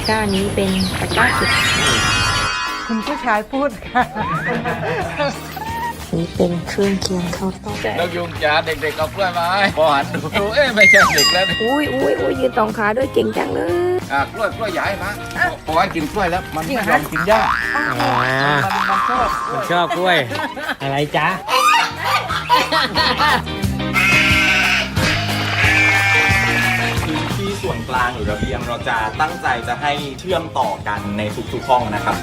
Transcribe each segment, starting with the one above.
ะกร้านี้เป็นตะกร้าเก็บไข่คุณผู้ชายพูดค่ะ นี้เป็นเครื่องเคียงข้าวต้มนกยุงจ๋าเด็กๆเอากล้วยมาให้พอหันดูดูเอ๊ะไม่ใช่เด็กแล้วนี่อุ้ยอุ้ยอุ้ยยืนสองขาด้วยเก่งจังเลยอะกล้วยกล้วยใหญ่มาพอให้กินกล้วยแล้ว มันไม่ยอมกินหญ้าอ๋อมันมันชอบกล้มัวนยชอบกล้วย อะไรจ๊ะ กลางหรือระเบียงเราจะตั้งใจจะให้เชื่อมต่อกันในทุกๆห้องนะครับ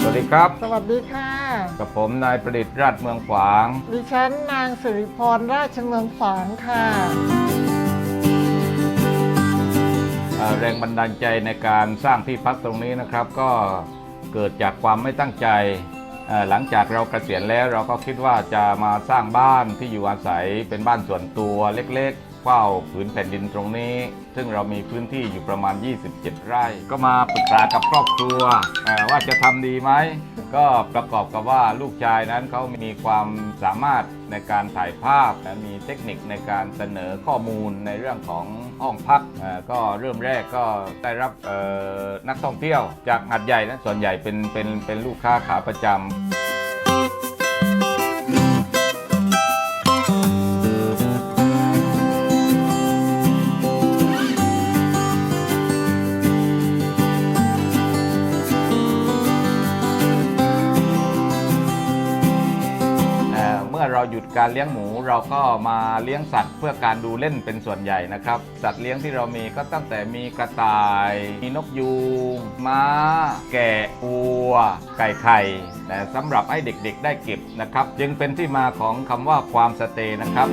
สวัสดีครับ สวัสดีค่ะ กับผมนายประดิษฐ์ราชเมืองขวาง ดิฉันนางสิริพรราชเมืองฝางค่ะอ่าแรงบันดาลใจในการสร้างที่พักตรงนี้นะครับ ก็ เกิดจากความไม่ตั้งใจ หลังจากเราเกษียณแล้วเราก็คิดว่าจะมาสร้างบ้านที่อยู่อาศัยเป็นบ้านส่วนตัวเล็กๆ เฝ้าผืนแผ่นดินตรงนี้ ซึ่งเรามีพื้นที่อยู่ประมาณ 27 ไร่ ก็มาปรึกษากับครอบครัวว่าจะทำดีไหม ก็ประกอบกับว่าลูกชายนั้นเขามีความสามารถในการถ่ายภาพและมีเทคนิคในการเสนอข้อมูลในเรื่องของห้องพักก็เริ่มแรกก็ได้รับนักท่องเที่ยว จากหัดใหญ่นะส่วนใหญ่เป็นเป็นเป็นลูกค้าขาประจำ การเลี้ยงหมูเราก็มาเลี้ยงสัตว์เพื่อการดูเล่นเป็นส่วนใหญ่นะครับ สัตว์เลี้ยงที่เรามีก็ตั้งแต่มีกระต่าย มีนกยูงม้า แกะวัว ไก่ไข่แต่สำหรับให้เด็กๆได้เก็บนะครับ จึงเป็นที่มาของคำว่าความสเตย์นะครับ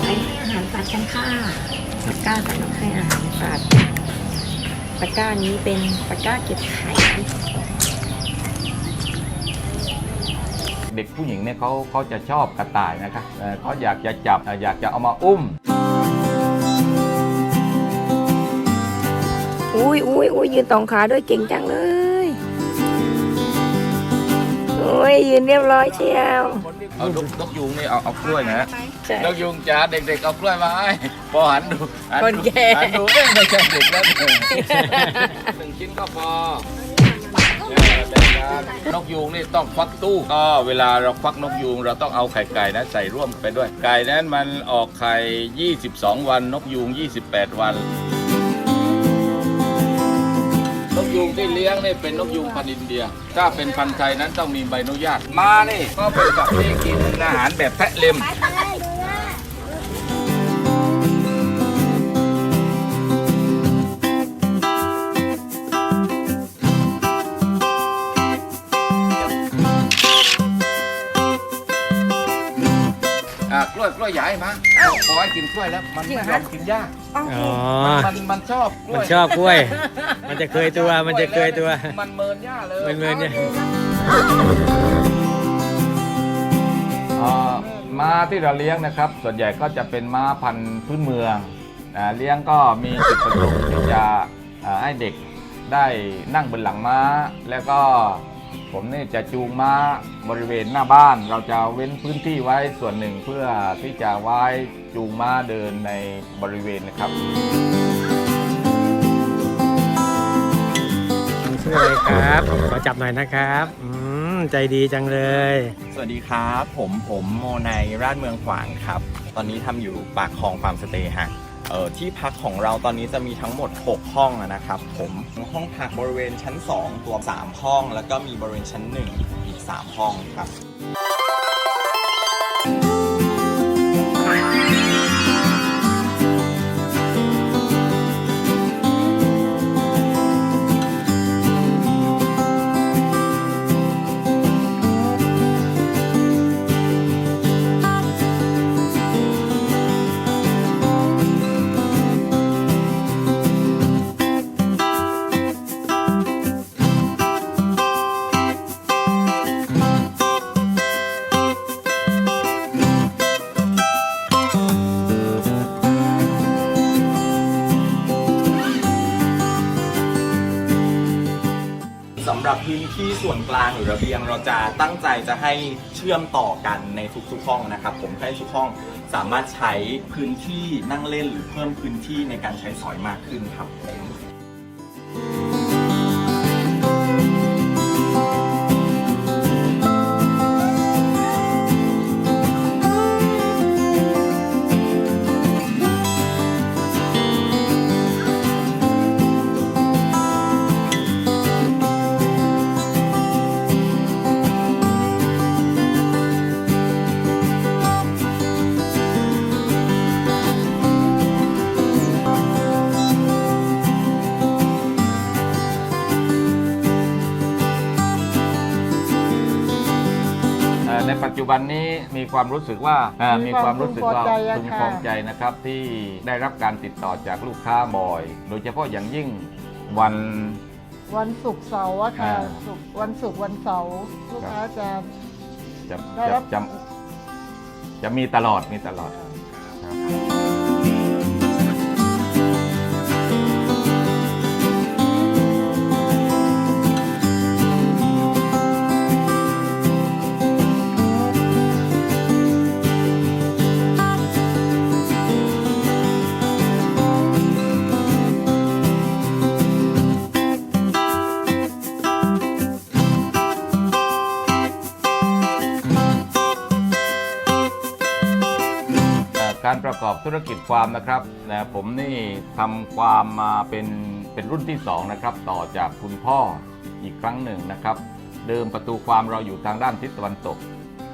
ไปให้อาหารสัตว์กันค่ะตะกร้าสำหรับให้อาหารสัตว์ตะกร้านี้เป็นตะกร้าเก็บไข่ เด็กผู้หญิงเนี่ยเขาเขาจะชอบกระต่ายนะครับเอ่อเขาอยากจะจับเอ่ออยากจะเอามาอุ้มอุ้ยอุ้ยอุ้ยยืนสองขาด้วยเก่งจังเลยโอ้ยยืนเรียบร้อยเชียวเอานกนกยูงนี่เอาเอากล้วยนะใช่นกยูงจ๋าเด็กๆเอากล้วยมาให้พอหันดูหัคนแก่หันดูเอ๊ะไม่ใช่เด็กแล้วนี่หนึ่งชิ้นก็พอเนกยูงนี่ต้องควักตู้ก็เวลาเราควักนกยูง เราต้องเอาไข่ไก่นะใส่ร่วมไปด้วย ไก่นั้นมันออกไข่ 22 วัน นกยูง 28 วัน นกยูงที่เลี้ยงนี่เป็นนกยูงพันธุ์อินเดีย ถ้าเป็นพันธุ์ไทยนั้นต้องมีใบอนุญาต มานี่ก็เป็นสัตว์ที่กินอาหารแบบแพะเล็ม อะกล้วยกล้วยใหญ่มาพอให้กินกล้วยแล้ว มันไม่ยอมกินหญ้าอ๋อ มันมันชอบกล้มันวยชอบกล้วย มันจะเคยตัว มันจะเคยตัว มันเมินหญ้าเลยมันเมินหญ้าอ่าม้าที่เราเลี้ยงนะครับ ส่วนใหญ่ก็จะเป็นม้าพันธุ์พื้นเมืองอ่าเลี้ยงก็มีจุดประสงค์ที่จะอ่าให้เด็กได้นั่งบนหลังม้า แล้วก็ ผมนี่จะจูงม้าบริเวณหน้าบ้าน เราจะเว้นพื้นที่ไว้ส่วนหนึ่งเพื่อที่จะไว้จูงม้าเดินในบริเวณนะครับชื่ออะไรครับขอจับหน่อยนะครับอืมใจดีจังเลย สวัสดีครับ ผมผมโมนายราชเมืองขวางครับ ตอนนี้ทำอยู่ปากคลองฟาร์มสเตย์ฮะเอ่อที่พักของเราตอนนี้จะมีทั้งหมด 6 ห้องนะครับผมห้องพักบริเวณชั้น 2 ตัว 3 ห้อง แล้วก็มีบริเวณชั้น 1 อีก 3 ห้องครับ จะตั้งใจจะให้เชื่อมต่อกันในทุกๆห้องนะครับ ผมให้ทุกห้องสามารถใช้พื้นที่นั่งเล่นหรือเพิ่มพื้นที่ในการใช้สอยมากขึ้นครับผม จจุบันนี้มีความรู้สึกว่าเอ่อมีมีคคาววามมรู้สึกว่าพึงพอใจอะพึงค่ะพอใจนะครับที่ได้รับการติดต่อจากลูกค้าบ่อย โดยเฉพาะอย่างยิ่งวัน วันศุกร์เสาร์อะค่ะอ่าศุกร์วันศุกร์วันเสาร์ลูกค้าจะ จะได้จะรับ จะจะมีตลอดมีตลอดครับ ระกอบธุรกิจความนะครับนะผมนี่ทำความมาเป็นเป็นรุ่นที่สองนะครับต่อจากคุณพ่ออีกครั้งหนึ่งนะครับเดิมประตูความเราอยู่ทางด้านทิศตะวันตก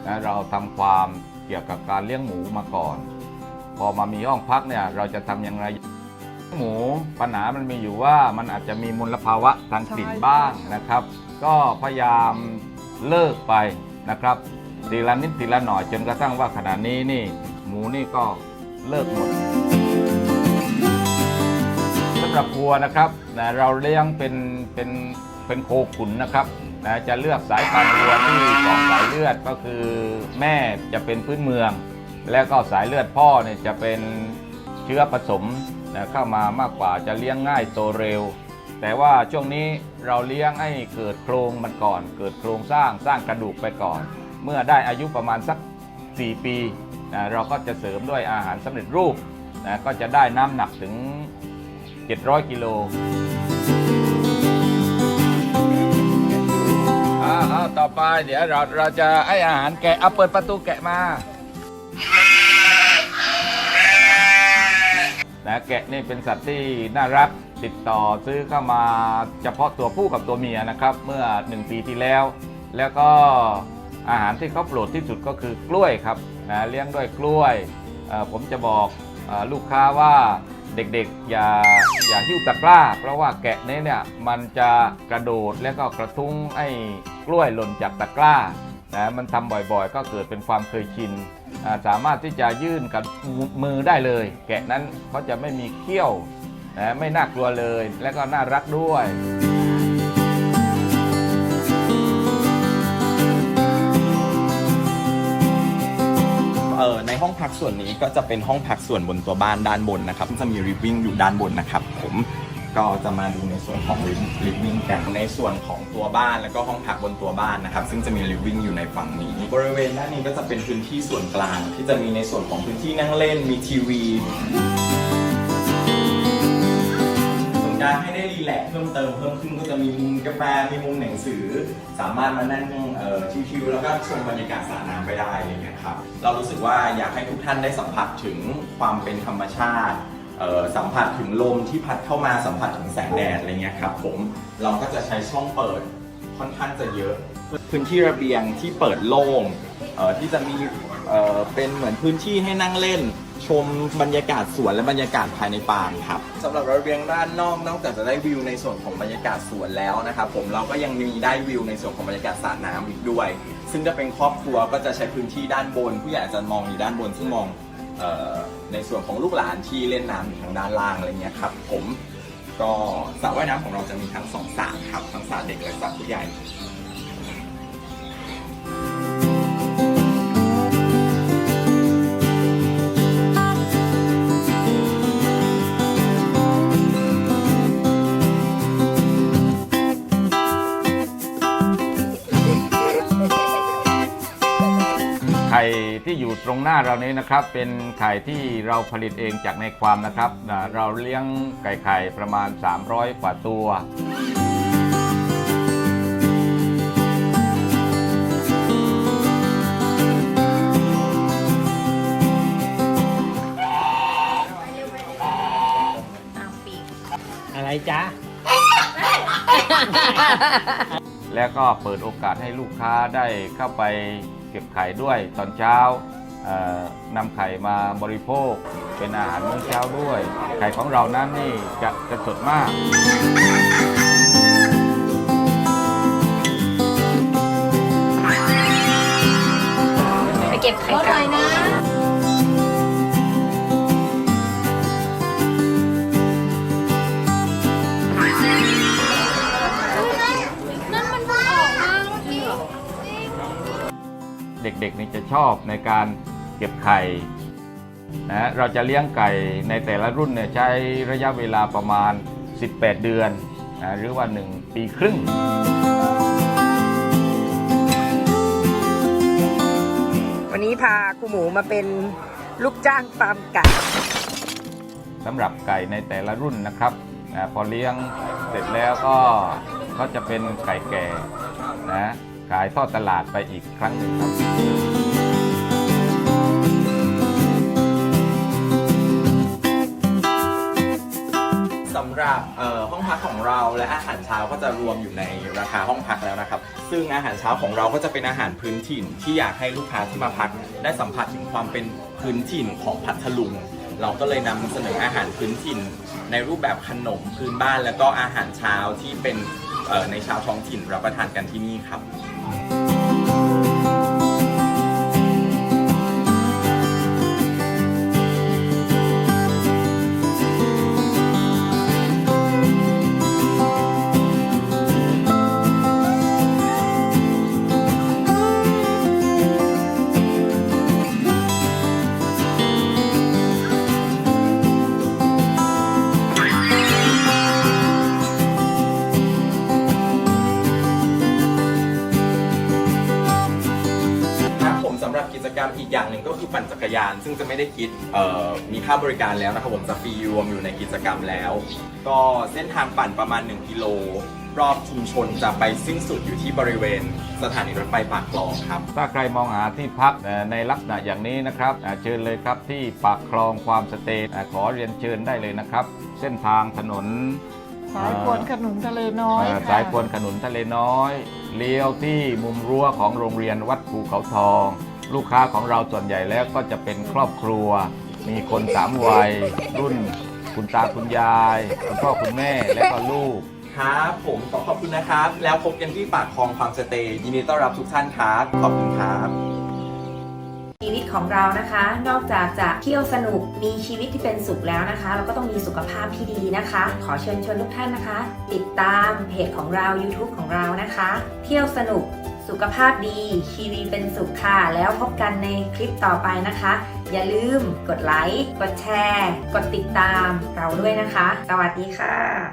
นะเราทำความเกี่ยวกับการเลี้ยงหมูมาก่อน พอมามีห้องพักเนี่ยเราจะทำอย่างไรหมูปัญหามันมีอยู่ว่ามันอาจจะมีมลภาวะทางกลิ่นใช่บ้างใช่นะครับ ก็พยายามเลิกไปนะครับ ทีละนิดทีละหน่อยจนกระทั่งว่าขณะนี้นี่ หมูนี่ก็ เลิกหมดสำหรับวัวนะครับนะเราเลี้ยงเป็นเป็นเป็นโคขุนนะครับนะจะเลือกสายพันธุ์วัวที่สองสายเลือดก็คือแม่จะเป็นพื้นเมือง แล้วก็สายเลือดพ่อเนี่ยจะเป็นเชื้อผสมนะเข้ามามากกว่าจะเลี้ยงง่ายโตเร็ว แต่ว่าช่วงนี้เราเลี้ยงให้เกิดโครงมันก่อน เกิดโครงสร้างสร้างกระดูกไปก่อน เมื่อได้อายุประมาณสัก 4 ปี นะเราก็จะเสริมด้วยอาหารสำเร็จรูปนะก็จะได้น้ำหนักถึง 700 กิโลอ่าเอาต่อไปเดี๋ยวเราเราจะให้อาหารแกะเอาเปิดประตูแกะมานะแกะนี่เป็นสัตว์ที่น่ารักติดต่อซื้อเข้ามาเฉพาะตัวผู้กับตัวเมียนะครับ เมื่อ 1 ปีที่แล้ว แล้วก็อาหารที่เขาโปรดที่สุดก็คือกล้วยครับ นะเลี้ยงด้วยกล้วย ผมจะบอกอลูกค้าว่าเด็กๆอย่าอย่าหิ้วตะกร้า เพราะว่าแกะนี้เนี่ยมันจะกระโดดแล้วก็กระทุ้งไอ้กล้วยหล่นจากตะกร้านะมันทำบ่อยๆ ก็เกิดเป็นความเคยชิน สามารถที่จะยื่นกับมือได้เลย แกะนั้นเขาจะไม่มีเขี้ยวนะไม่น่ากลัวเลย และก็น่ารักด้วย ส่วนนี้ก็จะเป็นห้องพักส่วนบนตัวบ้านด้านบนนะครับจะมีริบบิ้งอยู่ด้านบนนะครับ ผมก็จะมาดูในส่วนของริฟวิ่งกันในส่วนของตัวบ้านแล้วก็ห้องพักบนตัวบ้านนะครับ ซึ่งจะมีริฟวิ่งอยู่ในฝั่งนี้ บริเวณด้านนี้ก็จะเป็นพื้นที่ส่วนกลาง ที่จะมีในส่วนของพื้นที่นั่งเล่นมีทีวี การให้ได้รีแลกซ์เพิ่มเติมเพิ่มขึ้นก็จะมีมุมกาแฟมีมุมหนังสือ สามารถมานั่งเอ่อชิวๆแล้วก็ชมบรรยากาศสระน้ำไปได้อะไรเงี้ยครับเรารู้สึกว่าอยากให้ทุกท่านได้สัมผัสถึงความเป็นธรรมชาติสัมผัสถึงลมที่พัดเข้ามาสัมผัสถึงแสงแดดอะไรเงี้ยครับผมเราก็จะใช้ช่องเปิดค่อนข้างจะเยอะ พื้นที่ระเบียงที่เปิดโล่งเอ่อที่จะมีเป็นเหมือนพื้นที่ให้นั่งเล่น ชมบรรยากาศสวนและบรรยากาศภายในป่าครับสำหรับระเบียงด้านนอกนอกจากจะได้วิวในส่วนของบรรยากาศสวนแล้วนะครับผมเราก็ยังมีได้วิวในส่วนของบรรยากาศสระน้ำอีกด้วย ซึ่งจะเป็นครอบครัวก็จะใช้พื้นที่ด้านบน ผู้ใหญ่อาจจะมองอยู่ด้านบนซึ่งมองเออในส่วนของลูกหลานที่เล่นน้ำอยู่ทางด้านล่างอะไรเงี้ยครับผมก็สระว่ายน้ำของเราจะมีทั้งสองสระครับทั้งสระเด็กและสระผู้ใหญ่ รงหน้าเรานี้นะครับเป็นไข่ที่เราผลิตเองจากในความนะครับอ่าเราเลี้ยงไก่ไข่ประมาณ 300 กว่าตัวตามปีกอะไรจ๊ะ แล้วก็เปิดโอกาสให้ลูกค้าได้เข้าไปเก็บไข่ด้วยตอนเช้าเอ่อ นำไข่มาบริโภค เป็นอาหารมื้อเช้าด้วย ไข่ของเรานั้นนี่จะจะสดมากไปเก็บไข่ไก่นะเด็กๆนี่จะชอบในการ เก็บไข่นะเราจะเลี้ยงไก่ในแต่ละรุ่นเนี่ยใช้ระยะเวลาประมาณ 18 เดือนนะหรือว่า 1 ปีครึ่ง วันนี้พาครูหมูมาเป็นลูกจ้างฟาร์มไก่สำหรับไก่ในแต่ละรุ่นนะครับอาพอเลี้ยงเสร็จแล้วก็ก็จะเป็นไก่แก่นะขายทอดตลาดไปอีกครั้งหนึ่งครับ เอ่อห้องพักของเราและอาหารเช้าก็จะรวมอยู่ในราคาห้องพักแล้วนะครับ ซึ่งอาหารเช้าของเราก็จะเป็นอาหารพื้นถิ่นที่อยากให้ลูกค้าที่มาพัก ได้สัมผัสถึงความเป็นพื้นถิ่นของพัทลุง เราก็เลยนำเสนออาหารพื้นถิ่น ในรูปแบบขนมพื้นบ้าน แล้วก็อาหารเช้าที่เป็นเอ่อในชาวท้องถิ่นรับประทานกันที่นี่ครับครับ ยาน ซึ่งจะไม่ได้คิดเอ่อมีค่าบริการแล้วนะครับผมจะฟรีรวมอยู่ในกิจกรรมแล้ว ก็เส้นทางปั่นประมาณ 1 กิโล รอบชุมชนจะไปสิ้นสุดอยู่ที่บริเวณสถานีรถไฟปากคลองครับ ถ้าใครมองหาที่พักเอ่อในลักษณะอย่างนี้นะครับอ่าเชิญเลยครับที่ปากคลองความสเตย์อ่าขอเรียนเชิญได้เลยนะครับ เส้นทางถนนสายกวนขนุนทะเลน้อยอ่าค่ะสายควนขนุนทะเลน้อย เลี้ยวที่มุมรั้วของโรงเรียนวัดภูเขาทอง ลูกค้าของเราส่วนใหญ่แล้วก็จะเป็นครอบครัว มีคนสามวัย รุ่น คุณตาคุณยาย คุณพ่อคุณแม่และก็ลูก ครับผมขอขอบคุณนะครับ แล้วพบกันที่ปากคลองฟาร์มสเตย์ยินดีต้อนรับทุกท่านครับขอบคุณครับชีวิตของเรานะคะ นอกจากจะเที่ยวสนุกมีชีวิตที่เป็นสุขแล้วนะคะ เราก็ต้องมีสุขภาพที่ดีนะคะ ขอเชิญชวนทุกท่านนะคะ ติดตามเพจของเรา YouTube ของเรานะคะ เที่ยวสนุก สุขภาพดีชีวีเป็นสุขค่ะ แล้วพบกันในคลิปต่อไปนะคะ อย่าลืมกดไลค์ กดแชร์ กดติดตามเราด้วยนะคะ สวัสดีค่ะ